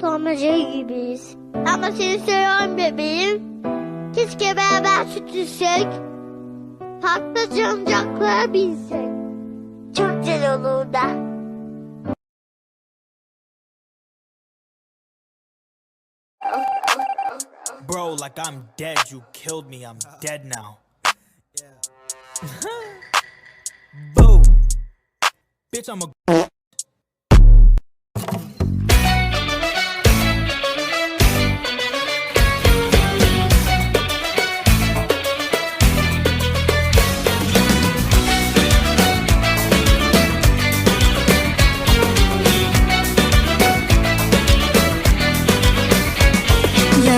Tom ve Jerry gibiyiz. Ama seni seviyorum bebeğim. Keşke beraber süt içsek. Parkta cancaklara binsek. Çok güzel olurdu. Bro, like I'm dead. You killed me. I'm dead now. Boo. Bitch, I'm a.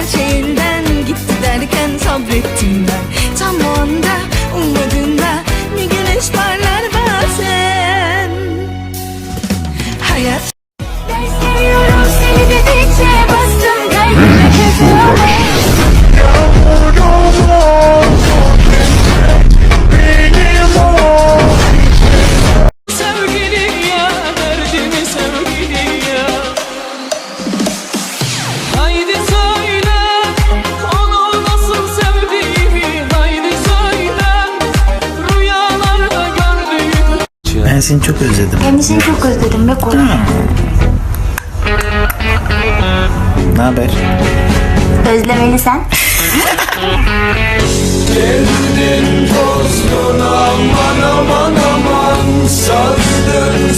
her şey elden gitti derken sabrettim ben. Tam o anda ummadığında seni çok özledim. Ben de seni çok özledim be koçum. Ne haber? Özlemeli sen. Geldin tozdun aman aman aman Sazdın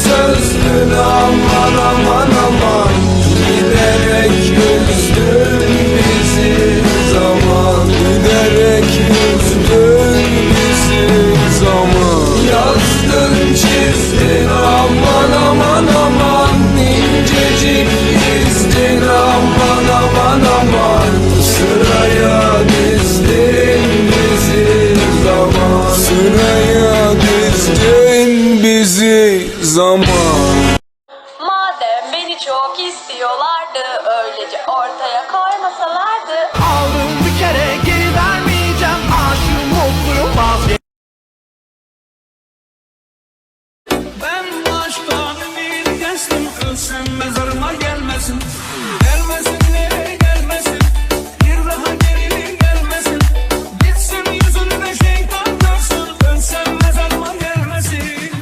Mezarıma gelmesin Gelmesin nereye gelmesin Bir daha geri gelmesin Gitsin yüzünde şeytan görsün Ölsem mezarıma gelmesin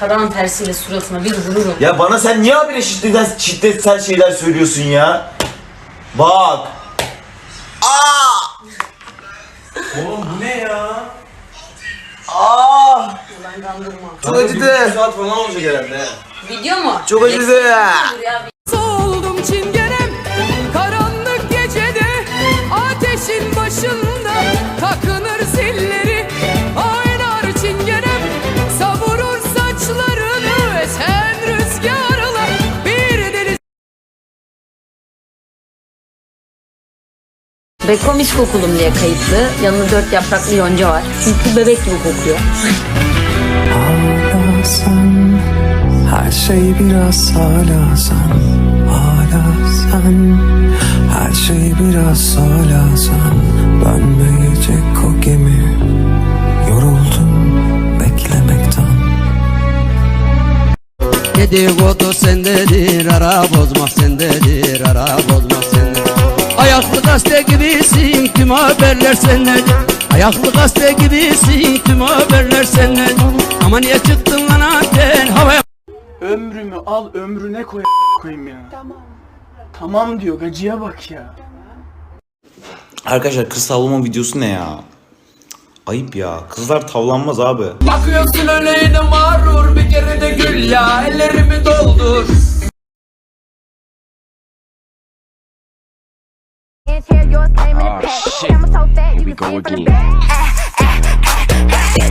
Tarağın tersiyle suratına bir vururum. Ya bana sen niye habire şiddetten, şiddetsel şeyler söylüyorsun ya? Bak. Çok acıdı. saat falan olacak herhalde. Video mu? Çok acıdı. Oldum çingenem karanlık gecede ateşin başında takınır zilleri oynar çingenem savurur saçlarını esen rüzgarla bir deli Bekomis kokulum diye kayıtlı. Yanında dört yapraklı yonca var. Çünkü bebek gibi kokuyor. Şey biraz hala sen Hala sen Her şey biraz hala sen Dönmeyecek o gemi Yoruldum beklemekten Dedikodu sendedir, ara bozmak sendedir, ara bozmak sendedir. Ayaklı gazete gibisin, tüm haberler sendedir. Ayaklı gazete gibisin, tüm haberler sendedir. Ama niye çıktın lan anten havaya? Ömrümü al ömrüne koy koyayım ya. Tamam. Tamam diyor gacıya bak ya. Arkadaşlar kız tavlama videosu ne ya? Ayıp ya. Kızlar tavlanmaz abi. Bakıyorsun öyle mağrur bir kere de gül ya ellerimi doldur Go babies, go babies, go,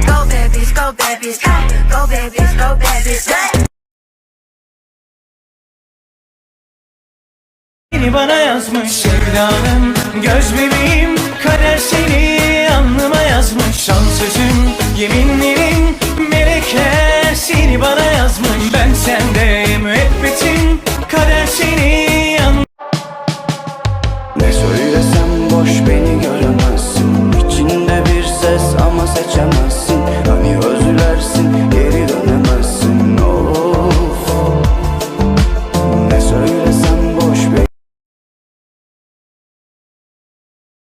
go babies, go babies. Seni bana yazmış Sevdanım göz bebeğim kader seni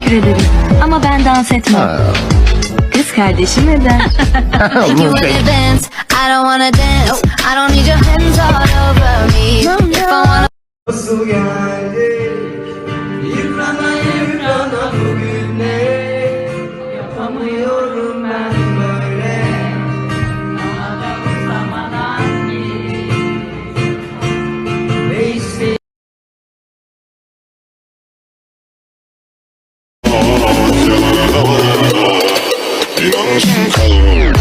Teşekkür ederim. Ama ben dans etmem. Kız kardeşim neden? Nasıl geldik? Attention.